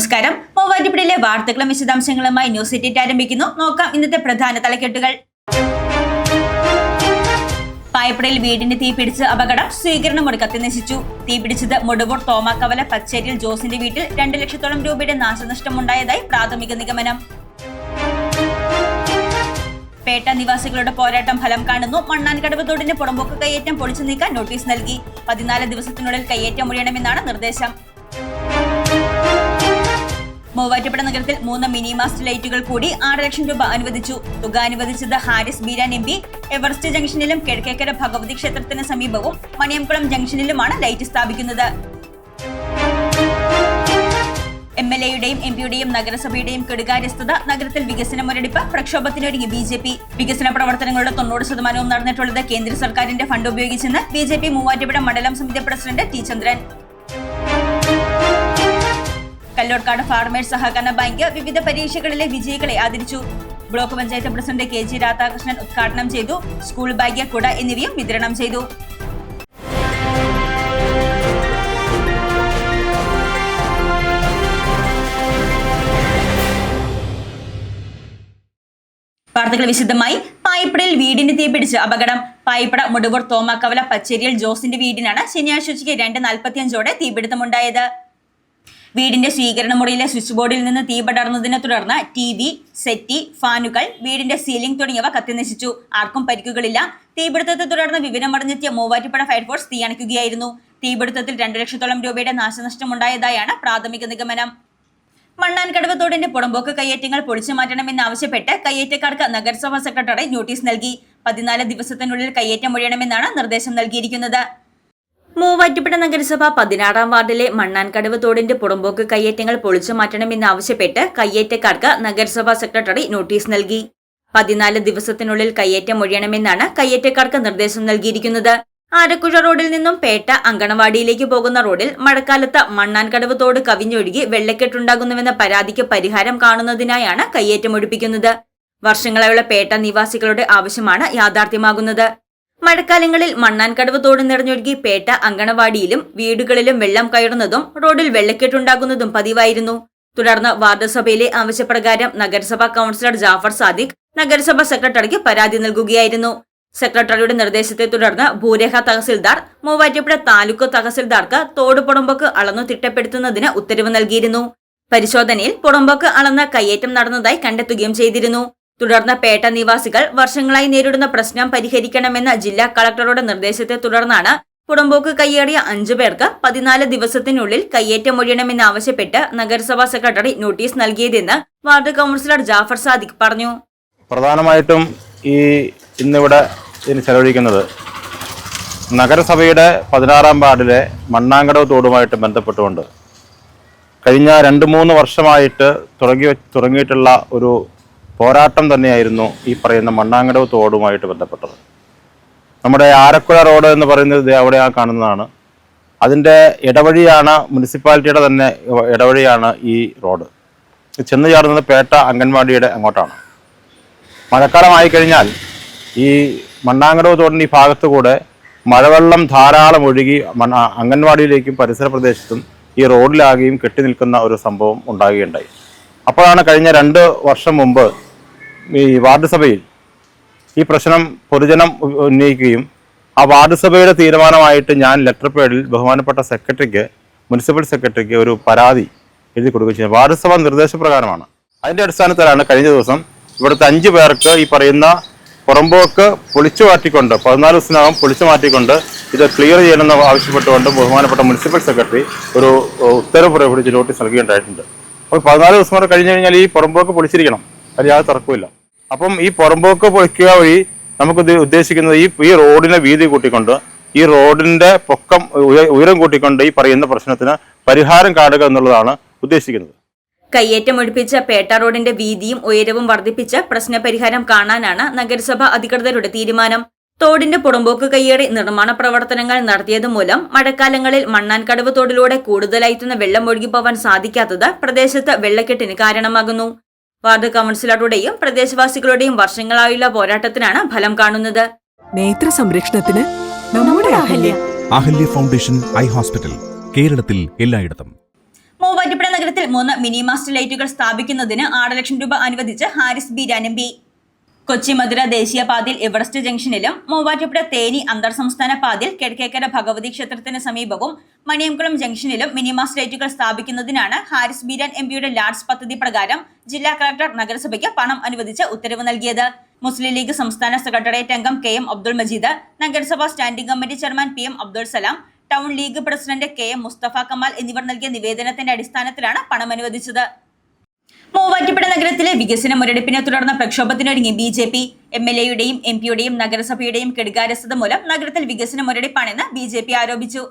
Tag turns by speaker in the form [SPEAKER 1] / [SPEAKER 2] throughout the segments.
[SPEAKER 1] നമസ്കാരം. മൂവാറ്റുപുഴയിലെ വാർത്തകളും വിശദാംശങ്ങളുമായി ന്യൂസ് എറ്റിറ്റ് ആരംഭിക്കുന്നു. നോക്കാം ഇന്നത്തെ പ്രധാന തലക്കെട്ടുകൾ. പായപ്പടയിൽ വീടിന് തീപിടിച്ച് അപകടം. സ്വീകരണ മുറി കത്തിനശിച്ചു തീപിടിച്ചത് മുടവൂർ തോമാക്കവല പച്ചേരിയിൽ ജോസിന്റെ വീട്ടിൽ രണ്ട് ലക്ഷത്തോളം രൂപയുടെ നാശനഷ്ടമുണ്ടായതായി പ്രാഥമിക നിഗമനം. പേട്ട നിവാസികളുടെ പോരാട്ടം ഫലം കാണുന്നു. മണ്ണാൻകടവ് തോടിന്റെ പുറമ്പോക്ക് കയ്യേറ്റം പൊളിച്ചു നീക്കാൻ നോട്ടീസ് നൽകി. പതിനാല് ദിവസത്തിനുള്ളിൽ കയ്യേറ്റം ഒഴിയണമെന്നാണ് നിർദ്ദേശം. മൂവാറ്റുപുഴ നഗരത്തിൽ മൂന്ന് മിനി മാസ്റ്റ് ലൈറ്റുകൾ കൂടി ആറ് ലക്ഷം രൂപ അനുവദിച്ചു. തുക അനുവദിച്ചത് Haris Beeran M P Everest ജംഗ്ഷനിലും Kizhakkekara Bhagavathi ക്ഷേത്രത്തിന് സമീപവും മണിയംകുളം ജംഗ്ഷനിലുമാണ് ലൈറ്റ് സ്ഥാപിക്കുന്നത്. എം എൽ എയുടെയും എം പിയുടെയും നഗരസഭയുടെയും കെടുകാര്യസ്ഥത നഗരത്തിൽ വികസന മുരടിപ്പ് പ്രക്ഷോഭത്തിനൊരുങ്ങി ബി ജെ പി. വികസന പ്രവർത്തനങ്ങളുടെ തൊണ്ണൂറ് ശതമാനവും നടന്നിട്ടുള്ളത് കേന്ദ്ര സർക്കാരിന്റെ ഫണ്ട് ഉപയോഗിച്ചെന്ന് ബി ജെ പി മൂവാറ്റുപുഴ മണ്ഡലം സമിതി president T Chandran. Kallorkkad farmers സഹകരണ ബാങ്ക് വിവിധ പരീക്ഷകളിലെ വിജയികളെ ആദരിച്ചു. Block panchayat president K G Radhakrishnan ഉദ്ഘാടനം ചെയ്തു. സ്കൂൾ ബാഗ് കുട എന്നിവയും വിതരണം ചെയ്തു. വാർത്തകൾ വിശദമായി. പായിപ്പടയിൽ വീടിന് തീപിടിച്ച് അപകടം. പായിപ്പട മുടുവൂർ തോമാക്കവല പച്ചേരിയിൽ ജോസിന്റെ വീടിനാണ് ശനിയാഴ്ച ഉച്ചയ്ക്ക് രണ്ട് നാൽപ്പത്തിയഞ്ചോടെ തീപിടുത്തമുണ്ടായത്. വീടിന്റെ സ്വീകരണ മുറിയിലെ സ്വിച്ച് ബോർഡിൽ നിന്ന് തീ പടർന്നതിനെ തുടർന്ന് ടി വി സെറ്റി ഫാനുകൾ വീടിന്റെ സീലിംഗ് തുടങ്ങിയവ കത്തിനശിച്ചു. ആർക്കും പരിക്കുകളില്ല. തീപിടുത്തത്തെ തുടർന്ന് വിവരമറിഞ്ഞെത്തിയ മൂവാറ്റുപുഴ ഫയർഫോഴ്സ് തീ അണയ്ക്കുകയായിരുന്നു തീപിടുത്തത്തിൽ രണ്ടു ലക്ഷത്തോളം രൂപയുടെ നാശനഷ്ടമുണ്ടായതായാണ് പ്രാഥമിക നിഗമനം. മണ്ണാൻകടവ് തോടിന്റെ പുറമ്പോക്ക് കയ്യേറ്റങ്ങൾ പൊളിച്ചു മാറ്റണമെന്നാവശ്യപ്പെട്ട് കയ്യേറ്റക്കാർക്ക് നഗരസഭാ സെക്രട്ടറി നോട്ടീസ് നൽകി. പതിനാല് ദിവസത്തിനുള്ളിൽ കയ്യേറ്റം ഒഴിയണമെന്നാണ് നിർദ്ദേശം നൽകിയിരിക്കുന്നത്. മൂവാറ്റുപുഴ നഗരസഭ പതിനാറാം വാർഡിലെ മണ്ണാൻകടവ് തോടിന്റെ പുറമ്പോക്ക് കയ്യേറ്റങ്ങൾ പൊളിച്ചു മാറ്റണമെന്നാവശ്യപ്പെട്ട് കയ്യേറ്റക്കാർക്ക് നഗരസഭാ സെക്രട്ടറി നോട്ടീസ് നൽകി. പതിനാല് ദിവസത്തിനുള്ളിൽ കയ്യേറ്റം ഒഴിയണമെന്നാണ് കയ്യേറ്റക്കാർക്ക് നിർദ്ദേശം നൽകിയിരിക്കുന്നത്. ആരക്കുഴ റോഡിൽ നിന്നും പേട്ട അങ്കണവാടിയിലേക്ക് പോകുന്ന റോഡിൽ മഴക്കാലത്ത് മണ്ണാൻകടവ് തോട് കവിഞ്ഞൊഴുകി വെള്ളക്കെട്ടുണ്ടാകുന്നുവെന്ന പരാതിക്ക് പരിഹാരം കാണുന്നതിനായാണ് കയ്യേറ്റം ഒഴിപ്പിക്കുന്നത്. വർഷങ്ങളായുള്ള പേട്ട നിവാസികളുടെ ആവശ്യമാണ് യാഥാർത്ഥ്യമാകുന്നത്. മഴക്കാലങ്ങളിൽ മണ്ണാൻകടവ് തോട് നിറഞ്ഞൊഴുകി പേട്ട അങ്കണവാടിയിലും വീടുകളിലും വെള്ളം കയറുന്നതും റോഡിൽ വെള്ളക്കെട്ടുണ്ടാകുന്നതും പതിവായിരുന്നു. തുടർന്ന് വാർഡസഭയിലെ ആവശ്യപ്രകാരം നഗരസഭാ കൌൺസിലർ ജാഫർ സാദിഖ് നഗരസഭാ സെക്രട്ടറിക്ക് പരാതി നൽകുകയായിരുന്നു. സെക്രട്ടറിയുടെ നിർദ്ദേശത്തെ തുടർന്ന് ഭൂരേഖ തഹസിൽദാർ മൂവാറ്റുപുഴ താലൂക്ക് തഹസിൽദാർക്ക് തോട് പുറമ്പോക്ക് അളന്നു തിട്ടപ്പെടുത്തുന്നതിന് ഉത്തരവ് നൽകിയിരുന്നു. പരിശോധനയിൽ പുറമ്പോക്ക് അളന്ന് കയ്യേറ്റം നടന്നതായി കണ്ടെത്തുകയും ചെയ്തിരുന്നു. തുടർന്ന് പേട്ട നിവാസികൾ വർഷങ്ങളായി നേരിടുന്ന പ്രശ്നം പരിഹരിക്കണമെന്ന ജില്ലാ കളക്ടറുടെ നിർദ്ദേശത്തെ തുടർന്നാണ് കുടുംബോക്ക് കയ്യേറിയ അഞ്ചു പേർക്ക് പതിനാല് ദിവസത്തിനുള്ളിൽ കയ്യേറ്റം ഒഴിയണമെന്നാവശ്യപ്പെട്ട് നഗരസഭാ സെക്രട്ടറി നോട്ടീസ് നൽകിയതെന്ന് വാർഡ് കൗൺസിലർ ജാഫർ സാദിഖ് പറഞ്ഞു.
[SPEAKER 2] പ്രധാനമായിട്ടും ഈ ഇന്നിവിടെ ചെലവഴിക്കുന്നത് നഗരസഭയുടെ പതിനാറാം വാർഡിലെ മണ്ണാങ്കടവ് തോടുമായിട്ട് ബന്ധപ്പെട്ടുകൊണ്ട് കഴിഞ്ഞ രണ്ട് മൂന്ന് വർഷമായിട്ട് തുടങ്ങി തുടങ്ങിയിട്ടുള്ള ഒരു പോരാട്ടം തന്നെയായിരുന്നു ഈ പറയുന്ന മണ്ണാങ്കടവ് തോടുമായിട്ട് ബന്ധപ്പെട്ടത്. നമ്മുടെ ആരക്കുഴ റോഡ് എന്ന് പറയുന്നത് അവിടെ ആ കാണുന്നതാണ്. അതിന്റെ ഇടവഴിയാണ് മുനിസിപ്പാലിറ്റിയുടെ തന്നെ ഇടവഴിയാണ് ഈ റോഡ്. ചെന്ന് ചേർന്നത് പേട്ട അംഗൻവാടിയുടെ അങ്ങോട്ടാണ്. മഴക്കാലമായി കഴിഞ്ഞാൽ ഈ മണ്ണാങ്കടവ് തോടിന്റെ ഈ ഭാഗത്തു കൂടെ മഴവെള്ളം ധാരാളം ഒഴുകി മണ്ണ അംഗൻവാടിയിലേക്കും പരിസര പ്രദേശത്തും ഈ റോഡിലാകെയും കെട്ടി നിൽക്കുന്ന ഒരു സംഭവം ഉണ്ടാകുകയുണ്ടായി. അപ്പോഴാണ് കഴിഞ്ഞ രണ്ട് വർഷം മുമ്പ് ഈ വാർഡ് സഭയിൽ ഈ പ്രശ്നം പൊതുജനം ഉന്നയിക്കുകയും ആ വാർഡ് സഭയുടെ തീരുമാനമായിട്ട് ഞാൻ ലെറ്റർ പേഡിൽ ബഹുമാനപ്പെട്ട സെക്രട്ടറിക്ക് മുനിസിപ്പൽ സെക്രട്ടറിക്ക് ഒരു പരാതി എഴുതി കൊടുക്കുകയും ചെയ്തു. വാർഡ് സഭ നിർദ്ദേശപ്രകാരമാണ്. അതിന്റെ അടിസ്ഥാനത്തിലാണ് കഴിഞ്ഞ ദിവസം ഇവിടുത്തെ അഞ്ച് പേർക്ക് ഈ പറയുന്ന പുറമ്പോക്ക് പൊളിച്ചു മാറ്റിക്കൊണ്ട് പതിനാല് ദിവസത്തിനകം പൊളിച്ചു മാറ്റിക്കൊണ്ട് ഇത് ക്ലിയർ ചെയ്യണമെന്ന് ആവശ്യപ്പെട്ടുകൊണ്ട് ബഹുമാനപ്പെട്ട മുനിസിപ്പൽ സെക്രട്ടറി ഒരു ഉത്തരവ് പുറപ്പെടുവിച്ച് നോട്ടീസ് നൽകുകയുണ്ടായിട്ടുണ്ട്. അപ്പോൾ പതിനാല് ദിവസം വരെ കഴിഞ്ഞു കഴിഞ്ഞാൽ ഈ പുറമ്പോക്ക് പൊളിച്ചിരിക്കണം. യാതൊരു തർക്കമില്ല അപ്പം ഈ പുറമ്പോക്ക് പൊളിക്കുക വഴി നമുക്ക് ഉദ്ദേശിക്കുന്നത് ഈ ഈ റോഡിനെ വീതി കൂട്ടിക്കൊണ്ട് ഈ റോഡിന്റെ പൊക്കം ഉയ- ഉയരം കൂട്ടിക്കൊണ്ട് ഈ പറയുന്ന പ്രശ്നത്തിന് പരിഹാരം കാണുക എന്നുള്ളതാണ് ഉദ്ദേശിക്കുന്നത്.
[SPEAKER 1] കയ്യേറ്റം ഒഴിപ്പിച്ച പേട്ട റോഡിന്റെ വീതിയും ഉയരവും വർദ്ധിപ്പിച്ച് പ്രശ്നപരിഹാരം കാണാനാണ് നഗരസഭ അധികൃതരുടെ തീരുമാനം. തോടിന്റെ പുറമ്പോക്ക് കയ്യേറി നിർമ്മാണ പ്രവർത്തനങ്ങൾ നടത്തിയത് മൂലം മഴക്കാലങ്ങളിൽ മണ്ണാൻകടവ് തോടിലൂടെ കൂടുതലായിത്തുന്ന വെള്ളം ഒഴുകിപ്പോവാൻ സാധിക്കാത്തത് പ്രദേശത്ത് വെള്ളക്കെട്ടിന് കാരണമാകുന്നു. വാർഡ് കൗൺസിലറുടെയും പ്രദേശവാസികളുടെയും വർഷങ്ങളായുള്ള പോരാട്ടത്തിനാണ് ഫലം കാണുന്നത്.
[SPEAKER 3] നേത്ര സംരക്ഷണത്തിന് നമ്മുടെ Ahalya.
[SPEAKER 4] Ahalya. Foundation eye hospital കേരളത്തിൽ എല്ലായിടത്തും.
[SPEAKER 1] മൂവാറ്റുപുഴ നഗരത്തിൽ മൂന്ന് മിനി മാസ്റ്റർ ലൈറ്റുകൾ സ്ഥാപിക്കുന്നതിന് ആറ് ലക്ഷം രൂപ അനുവദിച്ച് Haris B M P Kochi Madurai ദേശീയപാതയിൽ എവറസ്റ്റ് ജംഗ്ഷനിലും മൂവാറ്റുപുഴ തേനി അന്തർ സംസ്ഥാന പാതയിൽ കിഴക്കേക്കര ഭഗവതി ക്ഷേത്രത്തിന് സമീപവും മണിയംകുളം ജംഗ്ഷനിലും മിനിമാസ് ലൈറ്റുകൾ സ്ഥാപിക്കുന്നതിനാണ് ഹാരിസ് ബീരാൻ എം പിയുടെ ലാഡ്സ് പദ്ധതി പ്രകാരം ജില്ലാ കളക്ടർ നഗരസഭയ്ക്ക് പണം അനുവദിച്ച് ഉത്തരവ് നൽകിയത്. മുസ്ലിം ലീഗ് സംസ്ഥാന സെക്രട്ടേറിയറ്റ് അംഗം കെ എം അബ്ദുൾ മജീദ് നഗരസഭാ standing committee chairman P M Abdul Salam town league president K M Musthafa Kamal എന്നിവർ നൽകിയ നിവേദനത്തിന്റെ അടിസ്ഥാനത്തിലാണ് പണം അനുവദിച്ചത്. മൂവാറ്റുപുഴ നഗരത്തിലെ വികസന മുരടിപ്പിനെ തുടർന്ന് പ്രക്ഷോഭത്തിനൊരുങ്ങി B J P M L എയുടെയും എം പിയുടെയും നഗരസഭയുടെയും കെടുകാരസ്ഥത മൂലം നഗരത്തിൽ വികസന മുരടിപ്പാണെന്ന് ബി ജെ പി ആരോപിച്ചു.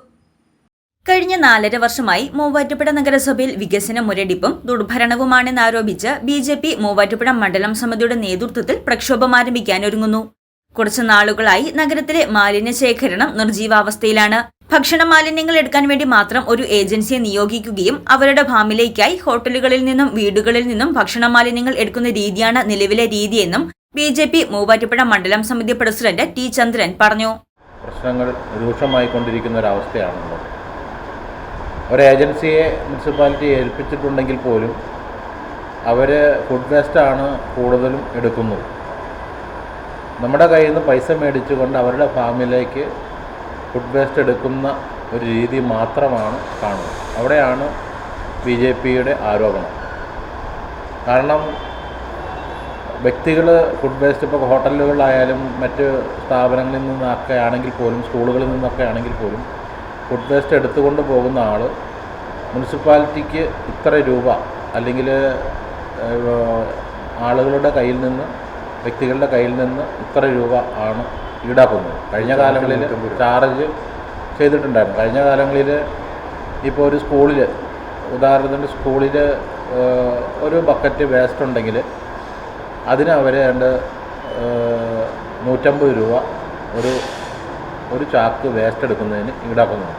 [SPEAKER 1] കഴിഞ്ഞ നാലര വർഷമായി മൂവാറ്റുപുഴ നഗരസഭയിൽ വികസന മുരടിപ്പും ദുർഭരണവുമാണെന്ന് ആരോപിച്ച് ബി ജെ പി മൂവാറ്റുപുഴ മണ്ഡലം സമിതിയുടെ നേതൃത്വത്തിൽ പ്രക്ഷോഭം ആരംഭിക്കാനൊരുങ്ങുന്നു കുറച്ചു നാളുകളായി നഗരത്തിലെ മാലിന്യ ശേഖരണം നിർജീവാവസ്ഥയിലാണ് ഭക്ഷണ മാലിന്യങ്ങൾ എടുക്കാൻ വേണ്ടി മാത്രം ഒരു ഏജൻസിയെ നിയോഗിക്കുകയും അവരുടെ ഫാമിലേക്കായി ഹോട്ടലുകളിൽ നിന്നും വീടുകളിൽ നിന്നും ഭക്ഷണ മാലിന്യങ്ങൾ എടുക്കുന്ന രീതിയാണ് നിലവിലെ രീതിയെന്നും ബി ജെ പി മൂവാറ്റുപുഴ മണ്ഡലം സമിതി പ്രസിഡന്റ് ടി ചന്ദ്രൻ പറഞ്ഞു.
[SPEAKER 4] പ്രശ്നങ്ങൾ രൂക്ഷമായിക്കൊണ്ടിരിക്കുന്ന ഒരവസ്ഥയാണല്ലോ ഒരു ഏജൻസിയെ മുനിസിപ്പാലിറ്റി ഏൽപ്പിച്ചിട്ടുണ്ടെങ്കിൽ പോലും അവർ ഫുഡ് വേസ്റ്റാണ് കൂടുതലും എടുക്കുന്നത്. നമ്മുടെ കയ്യിൽ നിന്ന് പൈസ മേടിച്ചുകൊണ്ട് അവരുടെ ഫാമിലേക്ക് ഫുഡ് വേസ്റ്റ് എടുക്കുന്ന ഒരു രീതി മാത്രമാണ് കാണുന്നത്. അവിടെയാണ് ബി ജെ പിയുടെ ആരോപണം. കാരണം വ്യക്തികൾ ഫുഡ് വേസ്റ്റ് ഇപ്പോൾ ഹോട്ടലുകളായാലും മറ്റ് സ്ഥാപനങ്ങളിൽ നിന്നൊക്കെ ആണെങ്കിൽ പോലും സ്കൂളുകളിൽ നിന്നൊക്കെ ആണെങ്കിൽ പോലും ഫുഡ് വേസ്റ്റ് എടുത്തുകൊണ്ട് പോകുന്ന ആൾ മുനിസിപ്പാലിറ്റിക്ക് ഇത്ര രൂപ അല്ലെങ്കിൽ ആളുകളുടെ കയ്യിൽ നിന്ന് വ്യക്തികളുടെ കയ്യിൽ നിന്ന് ഇത്ര രൂപ ആണ് ഈടാക്കുന്നത് കഴിഞ്ഞ കാലങ്ങളിൽ ചാർജ് ചെയ്തിട്ടുണ്ടായിരുന്നു. കഴിഞ്ഞ കാലങ്ങളിൽ ഇപ്പോൾ ഒരു സ്കൂളിൽ ഉദാഹരണത്തിന് സ്കൂളിൽ ഒരു ബക്കറ്റ് വേസ്റ്റ് ഉണ്ടെങ്കിൽ അതിന് അവർ രണ്ട് നൂറ്റമ്പത് രൂപ ഒരു ഒരു ചാക്ക് വേസ്റ്റ് എടുക്കുന്നതിന് ഈടാക്കുന്നുണ്ട്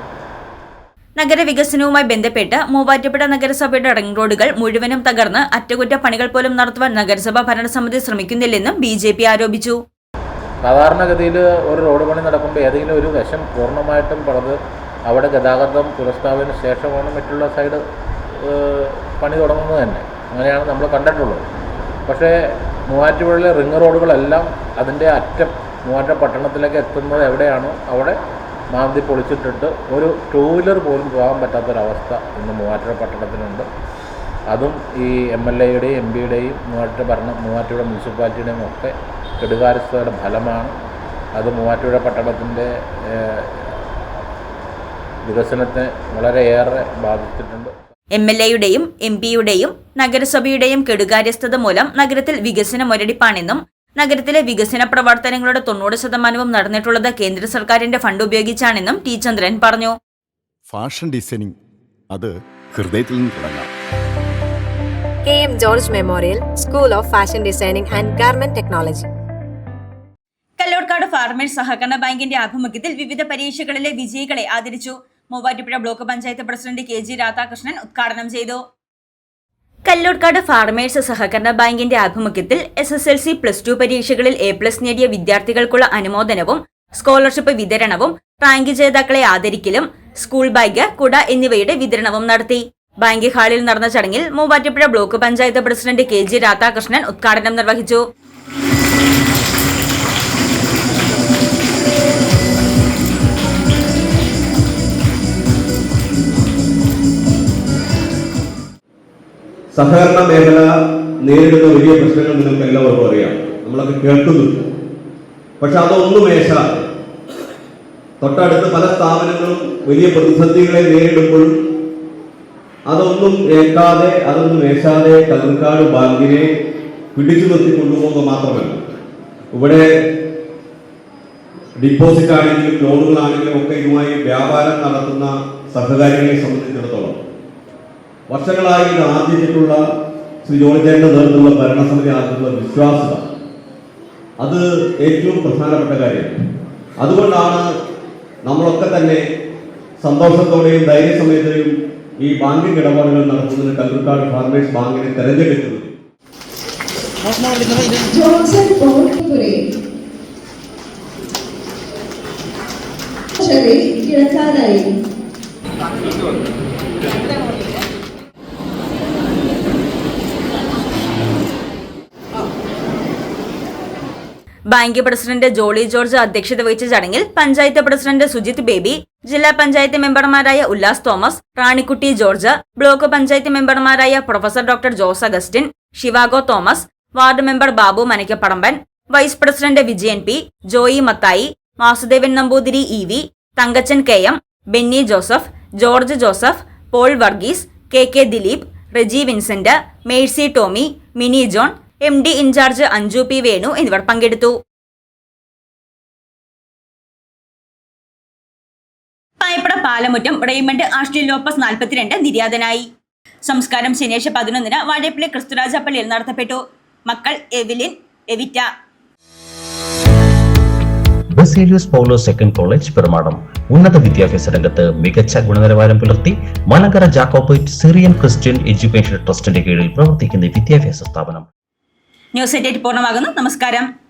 [SPEAKER 1] നഗരവികസനവുമായി ബന്ധപ്പെട്ട് മൂവാറ്റുപുഴ നഗരസഭയുടെ റിംഗ് റോഡുകൾ മുഴുവനും തകർന്ന് അറ്റകുറ്റപ്പണികൾ പോലും നടത്തുവാൻ നഗരസഭാ ഭരണസമിതി ശ്രമിക്കുന്നില്ലെന്നും ബി ജെ പി ആരോപിച്ചു.
[SPEAKER 4] സാധാരണഗതിയിൽ ഒരു റോഡ് പണി നടക്കുമ്പോൾ ഏതെങ്കിലും ഒരു വശം പൂർണമായിട്ടും പണിത് അവിടെ ഗതാഗതം പുനഃസ്ഥാപന ശേഷമാണ് മറ്റുള്ള സൈഡ് പണി തുടങ്ങുന്നത് തന്നെ. അങ്ങനെയാണ് നമ്മൾ കണ്ടിട്ടുള്ളത്. പക്ഷേ മൂവാറ്റുപുഴയിലെ റിംഗ് റോഡുകളെല്ലാം അതിന്റെ അറ്റം മൂവാറ്റ പട്ടണത്തിലേക്ക് എത്തുന്നത് എവിടെയാണോ അവിടെ മാന്തി പൊളിച്ചിട്ടിട്ട് ഒരു ടൂ വീലർ പോലും പോകാൻ പറ്റാത്തൊരവസ്ഥ ഇന്ന് മൂവാറ്റുപുഴ പട്ടണത്തിനുണ്ട്. അതും ഈ എം എൽ എയുടെയും എം പിയുടെയും മൂവാറ്റുപുഴ ഭരണ മൂവാറ്റുപുഴ മുനിസിപ്പാലിറ്റിയുടെയും ഒക്കെ കെടുകാര്യസ്ഥതയുടെ ഫലമാണ്. അത് മൂവാറ്റുപുഴ പട്ടണത്തിന്റെ വികസനത്തെ വളരെയേറെ ബാധിച്ചിട്ടുണ്ട്.
[SPEAKER 1] എം എൽ എയുടെയും എം പിയുടെയും നഗരസഭയുടെയും കെടുകാര്യസ്ഥത മൂലം നഗരത്തിൽ വികസന മുരടിപ്പാണെന്നും നഗരത്തിലെ വികസന പ്രവർത്തനങ്ങളുടെ തൊണ്ണൂറ് ശതമാനവും നടന്നിട്ടുള്ളത് കേന്ദ്ര സർക്കാരിന്റെ ഫണ്ട് ഉപയോഗിച്ചാണെന്നും ടി ചന്ദ്രൻ പറഞ്ഞു.
[SPEAKER 5] ഫാഷൻ ഡിസൈനിങ് അത് ഹൃദയത്തിൽ നിന്ന് തുടങ്ങാം.
[SPEAKER 6] K M George memorial school of fashion designing and garment technology.
[SPEAKER 1] Farmers സഹകരണ ബാങ്കിന്റെ ആഭിമുഖ്യത്തിൽ വിവിധ പരീക്ഷകളിലെ വിജയികളെ ആദരിച്ചു. Muvattupuzha block panchayat president K G Radhakrishnan ഉദ്ഘാടനം ചെയ്തു. കല്ലൂർക്കാട് ഫാർമേഴ്സ് സഹകരണ ബാങ്കിന്റെ ആഭിമുഖ്യത്തിൽ S S L C plus two പരീക്ഷകളിൽ എ പ്ലസ് നേടിയ വിദ്യാർത്ഥികൾക്കുള്ള അനുമോദനവും സ്കോളർഷിപ്പ് വിതരണവും റാങ്ക് ജേതാക്കളെ ആദരിക്കലും സ്കൂൾ ബാഗ് കുട എന്നിവയുടെ വിതരണവും നടത്തി. ബാങ്ക് ഹാളിൽ നടന്ന ചടങ്ങിൽ Muvattupuzha block panchayat president K G Radhakrishnan ഉദ്ഘാടനം നിർവഹിച്ചു.
[SPEAKER 7] സഹകരണ മേഖല നേരിടുന്ന വലിയ പ്രശ്നങ്ങൾ നിങ്ങൾക്ക് എല്ലാവർക്കും അറിയാം. നമ്മളൊക്കെ കേൾക്കുന്നുണ്ട് പക്ഷെ അതൊന്നും മേശ. തൊട്ടടുത്ത് പല സ്ഥാപനങ്ങളും വലിയ പ്രതിസന്ധികളെ നേരിടുമ്പോൾ അതൊന്നും ഏൽക്കാതെ അതൊന്നും മേശാതെ കതിർക്കാട് ബാങ്കിനെ പിടിച്ചു നിർത്തി കൊണ്ടുപോകുക മാത്രമല്ല. ഇവിടെ ഡിപ്പോസിറ്റ് ആണെങ്കിലും ലോണുകളാണെങ്കിലും ഒക്കെ ഇതുമായി വ്യാപാരം നടത്തുന്ന സഹകാരികളെ സംബന്ധിച്ചിടത്തോളം വർഷങ്ങളായി ഇത് ആർജിച്ചിട്ടുള്ള ശ്രീ ജോണിച്ചേന്റെ നേതൃത്വത്തിലുള്ള ഭരണസമിതി ആർജിച്ചിട്ടുള്ള വിശ്വാസത. അത് ഏറ്റവും പ്രധാനപ്പെട്ട കാര്യമാണ് അതുകൊണ്ടാണ് നമ്മളൊക്കെ തന്നെ സന്തോഷത്തോടെയും ധൈര്യസമയത്തെയും ഈ ബാങ്കിംഗ് ഇടപാടുകൾ നടത്തുന്നതിന് കല്ലൂർക്കാട് ഫാർമേഴ്സ് ബാങ്കിനെ തെരഞ്ഞെടുക്കുന്നത്.
[SPEAKER 8] കിടക്കാനായി
[SPEAKER 1] ബാങ്ക് പ്രസിഡന്റ് ജോളി ജോർജ് അധ്യക്ഷത വഹിച്ച ചടങ്ങിൽ പഞ്ചായത്ത് പ്രസിഡന്റ് സുജിത് ബേബി ജില്ലാ പഞ്ചായത്ത് മെമ്പർമാരായ Ullas Thomas Ranikutty George block panchayat മെമ്പർമാരായ professor doctor Jose Augustine Zhivago Thomas ward member Babu Manakkapadamban vice president Vijayan P Joy Mathai Vasudevan Namboothiri E V Thankachan K M Benny Joseph George Joseph Paul Varghese K K Dileep Reji Vincent Mercy Tommy Mini John M D in charge Anju P Venu എന്നിവർ പങ്കെടുത്തു. Payappada Palamuttam Raymond Ashley Lopez നാൽപ്പത്തിരണ്ട് നിര്യാതനായി. സംസ്കാരം ശനിയാഴ്ച പതിനൊന്നിന് വാഴപ്പള്ളി ക്രിസ്തുരാജ പള്ളിയിൽ നടത്തപ്പെട്ടു. മക്കൾ Evelyn Evita.
[SPEAKER 9] Baselius Paulo second college Perumadam. ഉന്നത വിദ്യാഭ്യാസ രംഗത്ത് മികച്ച ഗുണനിലവാരം പുലർത്തി Malankara Jacobite Syrian Christian education ട്രസ്റ്റിന്റെ കീഴിൽ പ്രവർത്തിക്കുന്ന വിദ്യാഭ്യാസ സ്ഥാപനം.
[SPEAKER 1] ന്യൂസ് എയ്റ്റ് പൂർണമാകുന്നു. നമസ്കാരം.